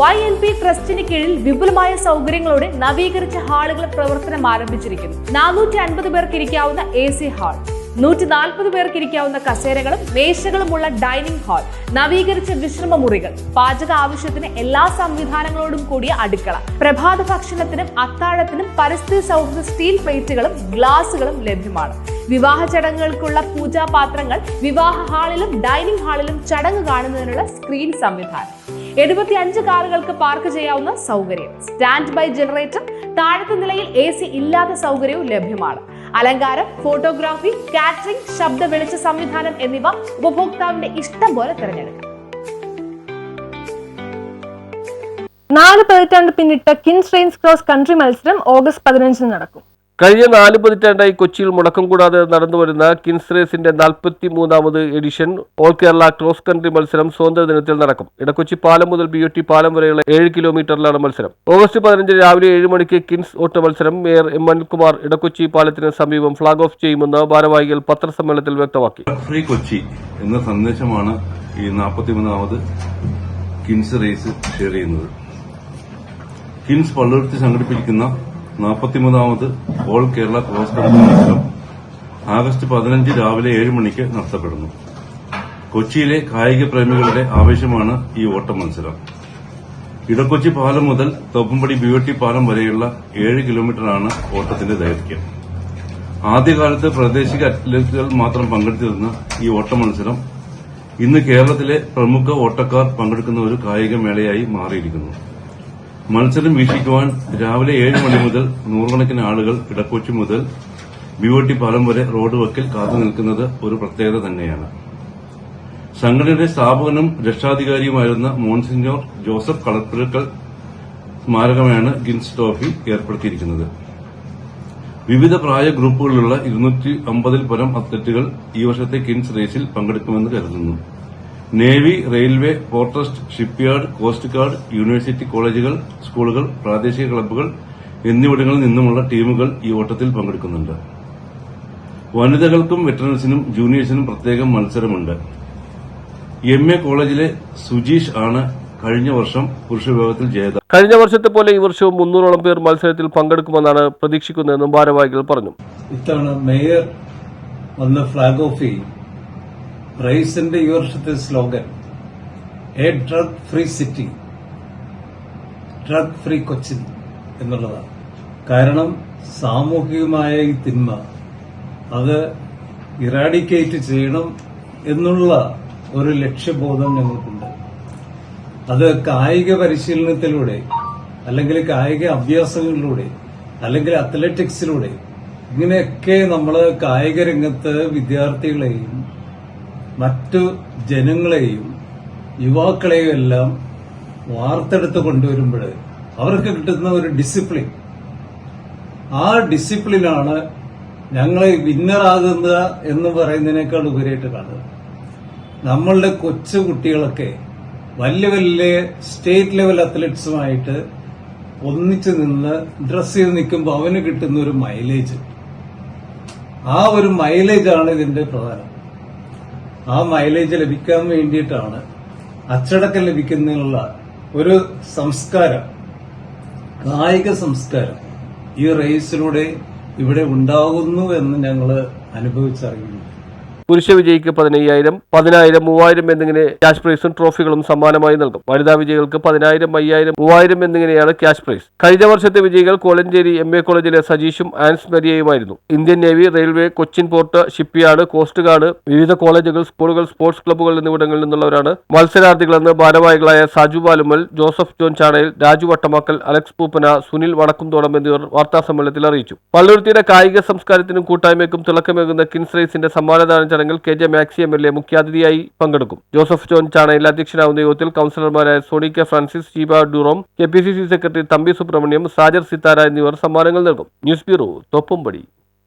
Y L P ട്രസ്റ്റിന് കീഴിൽ വിപുലമായ സൗകര്യങ്ങളോടെ നവീകരിച്ച ഹാളുകൾ പ്രവർത്തനം ആരംഭിച്ചിരിക്കുന്നു. നാനൂറ്റി അൻപത് പേർക്ക് ഇരിക്കാവുന്ന എ സി ഹാൾ നൂറ്റി നാൽപ്പത് പേർക്ക് ഇരിക്കാവുന്ന കസേരകളും മേശകളുമുള്ള ഡൈനിങ് ഹാൾ നവീകരിച്ച വിശ്രമ മുറികൾ പാചക ആവശ്യത്തിന് എല്ലാ സംവിധാനങ്ങളോടും കൂടിയ അടുക്കള പ്രഭാത ഭക്ഷണത്തിനും അത്താഴത്തിനും പരിസ്ഥിതി സൗഹൃദ സ്റ്റീൽ പ്ലേറ്റുകളും ഗ്ലാസുകളും ലഭ്യമാണ്. വിവാഹ ചടങ്ങുകൾക്കുള്ള പൂജാപാത്രങ്ങൾ വിവാഹ ഹാളിലും ഡൈനിങ് ഹാളിലും ചടങ്ങ് കാണുന്നതിനുള്ള സ്ക്രീൻ സംവിധാനം. എഴുപത്തി അഞ്ച് കാറുകൾക്ക് പാർക്ക് ചെയ്യാവുന്ന സൗകര്യം. സ്റ്റാൻഡ് ബൈ ജനറേറ്റർ താഴത്തെ നിലയിൽ എ സി ഇല്ലാത്ത സൗകര്യവും ലഭ്യമാണ്. അലങ്കാരം ഫോട്ടോഗ്രാഫി കാറ്ററിംഗ് ശബ്ദ വെളിച്ച സംവിധാനം എന്നിവ ഉപഭോക്താവിന്റെ ഇഷ്ടം പോലെ തിരഞ്ഞെടുക്കാം. നാല് പതിറ്റാണ്ട് പിന്നിട്ട കിൻസ് റെയിൻസ് ക്രോസ് കൺട്രി മത്സരം ഓഗസ്റ്റ് പതിനഞ്ചിന് നടക്കും. കഴിഞ്ഞ നാല് പതിറ്റാണ്ടായി കൊച്ചിയിൽ മുടക്കം കൂടാതെ നടന്നുവരുന്ന കിൻസ് റേസിന്റെ നാൽപ്പത്തി മൂന്നാമത് edition all Kerala cross country മത്സരം സ്വാതന്ത്ര്യ ദിനത്തിൽ നടക്കും. ഇടക്കൊച്ചി പാലം മുതൽ ബി ഒ ടി പാലം വരെയുള്ള ഏഴ് കിലോമീറ്ററിലാണ് മത്സരം. ഓഗസ്റ്റ് പതിനഞ്ചിന് രാവിലെ ഏഴ് മണിക്ക് കിൻസ് ഓട്ട മത്സരം മേയർ എം അനിൽകുമാർ ഇടക്കൊച്ചി പാലത്തിന് സമീപം ഫ്ളാഗ് ഓഫ് ചെയ്യുമെന്ന് ഭാരവാഹികൾ പത്രസമ്മേളനത്തിൽ വ്യക്തമാക്കി. ഫ്രീ കൊച്ചി എന്ന സന്ദേശമാണ് ഈ നാൽപ്പത്തിമൂന്നാമത് കിൻസ് റേസ് ഷെയർ ചെയ്യുന്നത്. കിൻസ് പള്ളുരുത്തി സംഘടിപ്പിക്കുന്ന നാൽപ്പത്തിമൂന്നാമത് all Kerala cross country August പതിനഞ്ച് രാവിലെ ഏഴ് മണിക്ക് നടത്തപ്പെടുന്നു. കൊച്ചിയിലെ കായിക പ്രേമികളുടെ ആവേശമാണ് ഈ ഓട്ട മത്സരം ഇടക്കൊച്ചി പാലം മുതൽ തൊപ്പമ്പടി ബിയോട്ടി പാലം വരെയുള്ള ഏഴ് കിലോമീറ്ററാണ് ഓട്ടത്തിന്റെ ദൈർഘ്യം. ആദ്യകാലത്ത് പ്രാദേശിക അത്ലറ്റുകൾ മാത്രം പങ്കെടുത്തിരുന്ന ഈ ഓട്ട മത്സരം ഇന്ന് കേരളത്തിലെ പ്രമുഖ ഓട്ടക്കാർ പങ്കെടുക്കുന്ന ഒരു കായിക മേളയായി മാറിയിരിക്കുന്നു. മത്സരം വീക്ഷിക്കുവാൻ രാവിലെ ഏഴ് മണി മുതൽ നൂറുകണക്കിന് ആളുകൾ ഇടക്കൊച്ചി മുതൽ ബിഒടി പാലം വരെ റോഡ് വക്കിൽ കാത്തു നിൽക്കുന്നത് ഒരു പ്രത്യേകത തന്നെയാണ്. സംഘടനയുടെ സ്ഥാപകനും രക്ഷാധികാരിയുമായിരുന്ന മോൺസിഞ്ഞോർ ജോസഫ് കളപ്പുരക്കൽ സ്മാരകമാണ് ഗിൻസ് ട്രോഫി ഏർപ്പെടുത്തിയിരിക്കുന്നത്. വിവിധ പ്രായ ഗ്രൂപ്പുകളിലുള്ള ഇരുന്നൂറ്റി അമ്പതിൽ പരം അത്ലറ്റുകൾ ഈ വർഷത്തെ കിൻസ് റേസിൽ പങ്കെടുക്കുമെന്ന് കരുതുന്നു. Navy railway port trust shipyard coast guard university കോളേജുകൾ സ്കൂളുകൾ പ്രാദേശിക ക്ലബ്ബുകൾ എന്നിവിടങ്ങളിൽ നിന്നുമുള്ള ടീമുകൾ ഈ ഓട്ടത്തിൽ പങ്കെടുക്കുന്നുണ്ട്. വനിതകൾക്കും വെറ്ററൻസിനും ജൂനിയേഴ്സിനും പ്രത്യേകം മത്സരമുണ്ട്. എം എ കോളേജിലെ സുജീഷ് ആണ് കഴിഞ്ഞ വർഷം പുരുഷ വിഭാഗത്തിൽ ജേതാവ്. കഴിഞ്ഞ വർഷത്തെ പോലെ ഈ വർഷവും മുന്നൂറോളം പേർ മത്സരത്തിൽ പങ്കെടുക്കുമെന്നാണ് പ്രതീക്ഷിക്കുന്നതെന്നും ഭാരവാഹികൾ പറഞ്ഞു. ഇത്തവണ മേയർ വന്ന് ഫ്ളാഗ് ഓഫ് ചെയ്യും. റൈസിന്റെ ഈ വർഷത്തെ slogan a drug free city drug free Cochin എന്നുള്ളതാണ്. കാരണം സാമൂഹികമായ ഈ തിന്മ അത് ഇറാഡിക്കേറ്റ് ചെയ്യണം എന്നുള്ള ഒരു ലക്ഷ്യബോധം ഞങ്ങൾക്കുണ്ട്. അത് കായിക പരിശീലനത്തിലൂടെ അല്ലെങ്കിൽ കായിക അഭ്യാസങ്ങളിലൂടെ അല്ലെങ്കിൽ അത്ലറ്റിക്സിലൂടെ ഇങ്ങനെയൊക്കെ നമ്മൾ കായിക രംഗത്ത് വിദ്യാർത്ഥികളെയും മറ്റു ജനങ്ങളെയും യുവാക്കളെയും എല്ലാം വാർത്തെടുത്ത് കൊണ്ടുവരുമ്പോൾ അവർക്ക് കിട്ടുന്ന ഒരു ഡിസിപ്ലിൻ ആ ഡിസിപ്ലിനാണ് ഞങ്ങളെ വിന്നറാകുക എന്ന് പറയുന്നതിനേക്കാൾ ഉപരിയായിട്ട് കാണുക. നമ്മളുടെ കൊച്ചു കുട്ടികളൊക്കെ വലിയ വലിയ സ്റ്റേറ്റ് ലെവൽ അത്ലറ്റ്സുമായിട്ട് ഒന്നിച്ചു നിന്ന് ഡ്രസ് ചെയ്ത് നിൽക്കുമ്പോൾ അവന് കിട്ടുന്ന ഒരു മൈലേജ് ആ ഒരു മൈലേജാണ് ഇതിന്റെ പ്രധാനം. ആ മൈലേജ് ലഭിക്കാൻ വേണ്ടിയിട്ടാണ് അച്ചടക്കം ലഭിക്കുന്നതിനുള്ള ഒരു സംസ്കാരം കായിക സംസ്കാരം ഈ റേസിലൂടെ ഇവിടെ ഉണ്ടാകുന്നു എന്ന് ഞങ്ങൾ അനുഭവിച്ചറിയുന്നു. പുരുഷ വിജയിക്ക് പതിനയ്യായിരം പതിനായിരം മൂവായിരം എന്നിങ്ങനെ ക്യാഷ് പ്രൈസും ട്രോഫികളും സമ്മാനമായി നൽകും. വനിതാ വിജയികൾക്ക് പതിനായിരം അയ്യായിരം മൂവായിരം എന്നിങ്ങനെയാണ് ക്യാഷ് പ്രൈസ് കഴിഞ്ഞ വർഷത്തെ വിജയികൾ കോലഞ്ചേരി എം എ കോളേജിലെ സജീഷും Ans മരിയയുമായിരുന്നു. Indian navy railway Cochin port shipyard coast guard വിവിധ കോളേജുകൾ സ്കൂളുകൾ സ്പോർട്സ് ക്ലബ്ബുകൾ എന്നിവിടങ്ങളിൽ നിന്നുള്ളവരാണ് മത്സരാർത്ഥികളെന്ന് ഭാരവാഹികളായ Saju Balumal Joseph John Chanayil Raju Vattamakkal Alex Poopana Sunil Vadakkumthodam എന്നിവർ വാർത്താസമ്മേളനത്തിൽ അറിയിച്ചു. പള്ളുരുത്തിയുടെ കായിക സംസ്കാരത്തിനും കൂട്ടായ്മയ്ക്കും തിളക്കമേകുന്ന കിൻസ് റൈസിന്റെ സമ്മാനദാന ചടങ്ങിൽ K J Maxi M L A മുഖ്യാതിഥിയായി പങ്കെടുക്കും. ജോസഫ് ജോൺ ചാണയിൽ അധ്യക്ഷനാവുന്ന യോഗത്തിൽ കൌൺസിലർമാരായ Soni K Francis Jeeba ഡൂറോം K P C C secretary Thampi Subramaniam Sajar Sithara എന്നിവർ സമ്മാനങ്ങൾ നൽകും. News bureau Thoppumpady.